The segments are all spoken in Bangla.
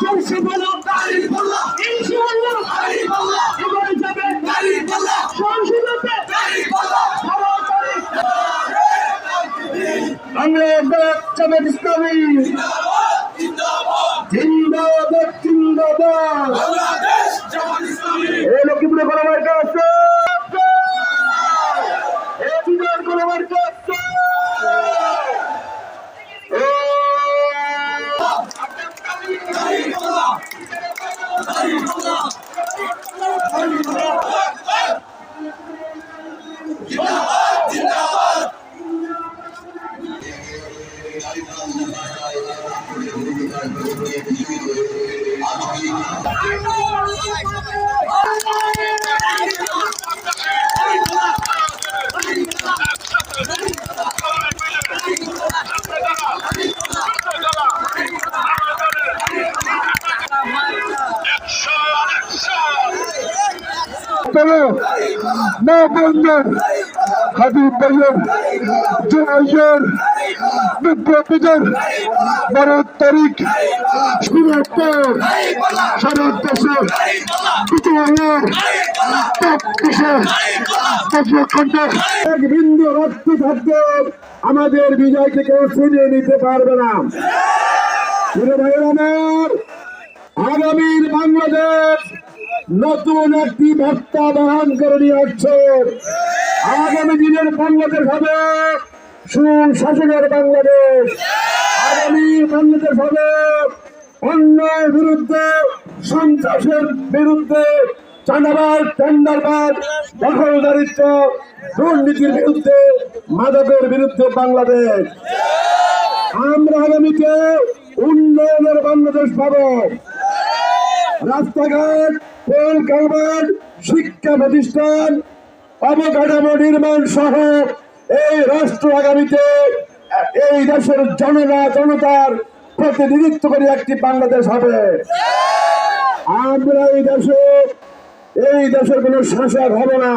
চলছে বলো ইনশাআল্লাহ এবার যাবে সংসদে বাংলাদেশ জামাত ইসলামী। জিন্দাবাদ জিন্দাবাদ এই লক্ষ্মীপুরে কোনো তবে না বন্ধের হাবিব ভাইয়ের জয়ের বিপ্লবীদের বারো তারিখ বৃহত্তর সারা দেশে বিজয়ের রক্ত আমাদের বিজয়কে কেউ ছিনিয়ে নিতে পারবে না। আগামীর বাংলাদেশ নতুন একটি বার্তা বহন করে নিয়ে আসছে। আগামী দিনের বাংলাদেশ হবে সুশাসনের বাংলাদেশ। আগামী বাংলাদেশ হবে অন্যায়ের বিরুদ্ধে, সন্ত্রাসের বিরুদ্ধে চাঁদাবাদ টেন্ডারবাদ দখলদারিত্ব, দুর্নীতির বিরুদ্ধে, মাদকের বিরুদ্ধে বাংলাদেশ। আমরা আগামীতে উন্নয়নের বাংলাদেশ পাবো। রাস্তাঘাট পোল কালভার্ট শিক্ষা প্রতিষ্ঠান, অবকাঠামো নির্মাণ সহ এই রাষ্ট্র আগামীতে এই দেশের জনতা, জনতার প্রতিনিধিত্ব করে একটি বাংলাদেশ হবে। আমরা এই দেশে, এই দেশের কোনো শাসক হব না।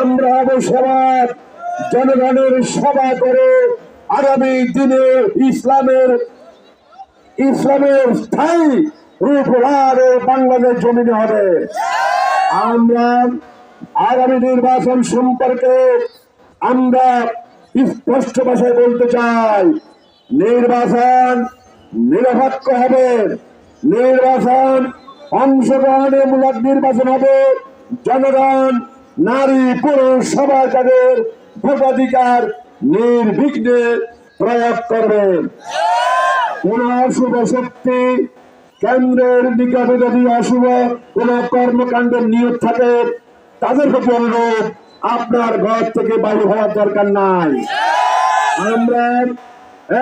আমরা হব সবার, জনগণের সেবা করে আগামী দিনে ইসলামের ইসলামের স্থায়ী রূপলারে বাংলাদেশ জমিনে হবে। আমরা আগামী নির্বাচন সম্পর্কে আমরা স্পষ্ট ভাষায় বলতে চাই, নির্বাচন নিরপেক্ষ হবে। নির্বাচন অংশগ্রহণের মূলক নির্বাচন হবে। জনগণ, নারী, পুরুষ সবাই তাদের ভোটাধিকার নির্বিঘ্নে প্রয়োগ করবেন কোন অশুভ শক্তি কেন্দ্রের নিকটে যদি অশুভ কোন কর্মকাণ্ডের নিয়োগ থাকে, তাদের প্রতি অনুরোধ আপনার ঘর থেকে বাইরে হওয়ার দরকার নাই। আমরা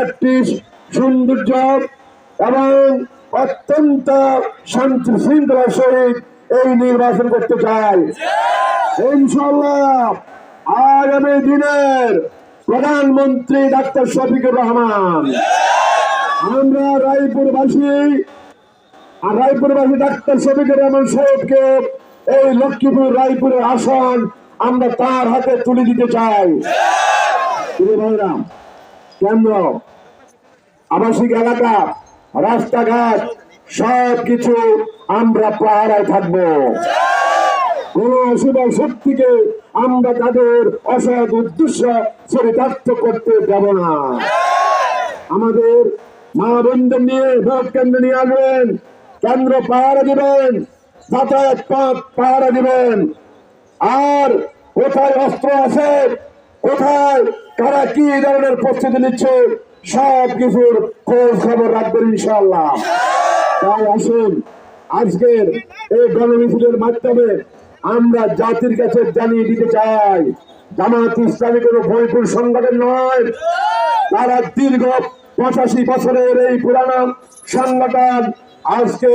একটি সৌন্দর্য এবং অত্যন্ত শান্তি শৃঙ্খলার সহিত এই নির্বাচন করতে চাই। ইনশাল্লাহ আগামী দিনের প্রধানমন্ত্রী ডাক্তার শফিকুর রহমান। আমরা রায়পুরবাসী আর রায়পুরবাসী ডাক্তার শফিকুর রহমান সাহেবকে এই লক্ষ্মীপুর রায়পুরের আসন আমরা তার হাতে তুলে দিতে চাই। কেন্দ্র, আবাসিক এলাকা, রাস্তাঘাট সব কিছু আমরা পাহারায় থাকব। কোন অশুভ শক্তিকে আমরা তাদের অসৎ উদ্দেশ্য চরিতার্থ করতে দেব না। আমাদের মা বন্ধু নিয়ে ভোট কেন্দ্র নিয়ে আসবেন, কেন্দ্র পাহারা দিবেন, যাতায়াত পথ পাহারা দিবেন। আর কোথায় অস্ত্র আছে? কোথায়? কারা কি ধরনের প্রস্তুতি নিচ্ছে? সব কিছুর খোঁজ খবর রাখবেন ইনশাল্লাহ তাই আসুন, আজকের এই গণমিছিলের মাধ্যমে আমরা জাতির কাছে জানিয়ে দিতে চাই, জামাত ইসলামী কোনো ভয়পুর সংগঠন নয়। তারা দীর্ঘ পঁচাশি বছরের এই পুরানো সংগঠন আজকে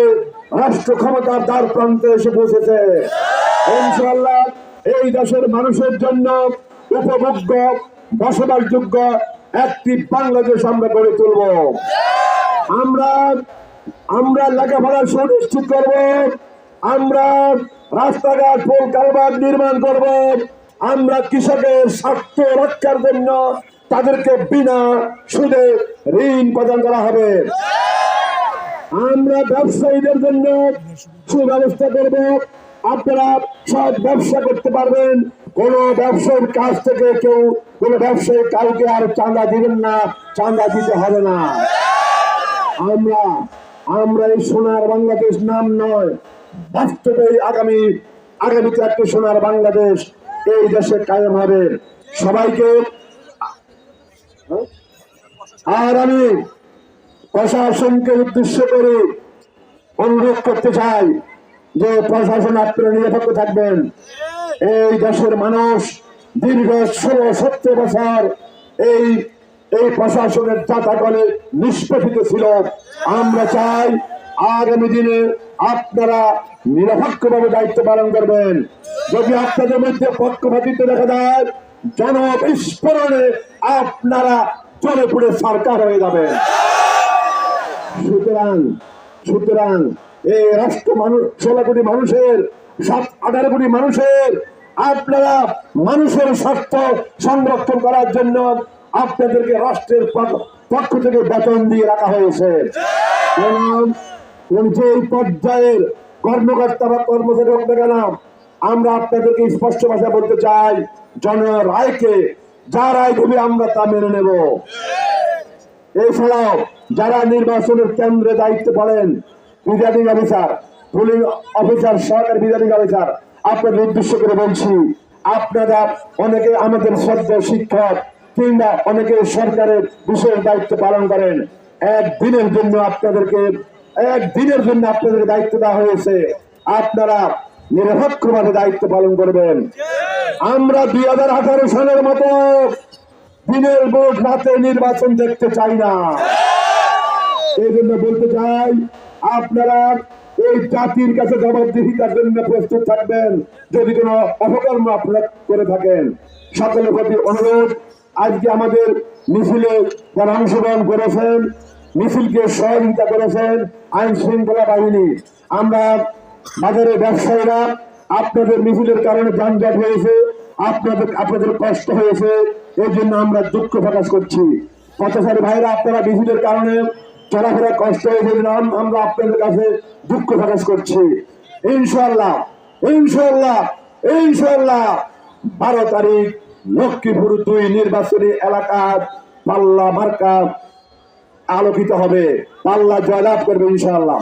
রাষ্ট্র ক্ষমতার দ্বার প্রান্তে এসে পৌঁছেছে ইনশাল্লাহ এই দেশের মানুষের জন্য উপভোগ্য, বসবাসযোগ্য একটি বাংলাদেশ আমরা গড়ে তুলব। আমরা আমরা লেখাপড়া সুনিশ্চিত করব, আমরা রাস্তাঘাট, পোল কালভার্ট নির্মাণ করব, আমরা কৃষকের স্বার্থ রক্ষার জন্য তাদেরকে বিনা সুদে ঋণ প্রদান করা হবে। আমরা ব্যবসায়ীদের জন্য সুব্যবস্থা করব আপনারা সব ব্যবসা করতে পারবেন। কোন ব্যবসায়ীর কাছ থেকে কেউ, কোন ব্যবসায়ী কাউকে আর চাঁদা দিবেন না, চাঁদা দিতে হবে না। আমরা আমরা এই সোনার বাংলাদেশ নাম নয় বাস্তবে আগামী, আগামীতে একটা সোনার বাংলাদেশ এই দেশে কায়েম হবে। সবাইকে, আর আমি প্রশাসনকে উদ্দেশ্য করে অনুরোধ করতে চাই যে প্রশাসন আপনারা নিরাপত্তা থাকবেন। এই দেশের মানুষ দীর্ঘ ষোলো সত্তর বছর এই এই প্রশাসনের চাতাকলে নিষ্পেষিত ছিল। আমরা চাই আগামী দিনে আপনারা নিরপেক্ষভাবে দায়িত্ব পালন করবেন। যদি আপনাদের মধ্যে পক্ষপাতিত্ব দেখা যায়, জনবিস্ফোরণে আপনারা চলে পড়ে সরকার হয়ে যাবেন। সুতরাং সুতরাং এই রাষ্ট্র মানুষ, ষোলো কোটি মানুষের, সাত, আঠারো কোটি মানুষের, আপনারা মানুষের স্বার্থ সংরক্ষণ করার জন্য আপনাদেরকে রাষ্ট্রের পক্ষ- থেকে বেতন দিয়ে রাখা হয়েছে। যে পর্যায়ের কর্মকর্তা বা কর্মচারী হোক না আমরা আপনাদেরকে স্পষ্ট ভাষা বলতে চাই জন রায়কে, যা রায় দেবে আমরা তা মেনে নেব। এছাড়াও যারা নির্বাচনের কেন্দ্রে দায়িত্ব পালন রিটার্নিং অফিসার পুলিং অফিসার, সরকারি রিটার্নিং অফিসার, আপনাদের উদ্দেশ্য করে বলছি, আপনারা অনেকে আমাদের শ্রদ্ধা শিক্ষক কিংবা অনেকে সরকারের বিশেষ দায়িত্ব পালন করেন। একদিনের জন্য আপনাদেরকে, একদিনের জন্য আপনাদের দায়িত্ব দেওয়া হয়েছে। আপনারা নিরপেক্ষভাবে দায়িত্ব পালন করবেন। আমরা দুই হাজার আঠারো সালের মতো দিনের ভোট রাতে নির্বাচন দেখতে চাই না। এই জন্য বলতে চাই আপনারা এই জাতির কাছে জবাবদিহিতার জন্য প্রস্তুত থাকবেন। যদি কোনো অপকর্ম আপনারা করে থাকেন, সকলের প্রতি অনুরোধ, আজকে আমাদের মিছিলে যারা অংশগ্রহণ করেছেন, মিছিলকে সহযোগিতা করেছেন আইন শৃঙ্খলা বাহিনী। আমরা বাজারে ব্যবসায়ীরা, আপনাদের মিছিলের কারণে যানজট হয়েছে, আপনাদের আপনাদের কষ্ট হয়েছে এই জন্য আমরা দুঃখ প্রকাশ করছি। পথচারী ভাইরা, আপনারা মিছিলের কারণে চলাফেরা কষ্ট হয়েছে যাবে না। আমরা আপনাদের কাছে দুঃখ প্রকাশ করছি। ইনশাল্লাহ ইনশাল্লাহ ইনশাল্লাহ বারো তারিখ লক্ষ্মীপুর দুই নির্বাচনী এলাকার পাল্লা মার্কা আলোকিত হবে। পাল্লা জয়লাভ করবে ইনশাআল্লাহ।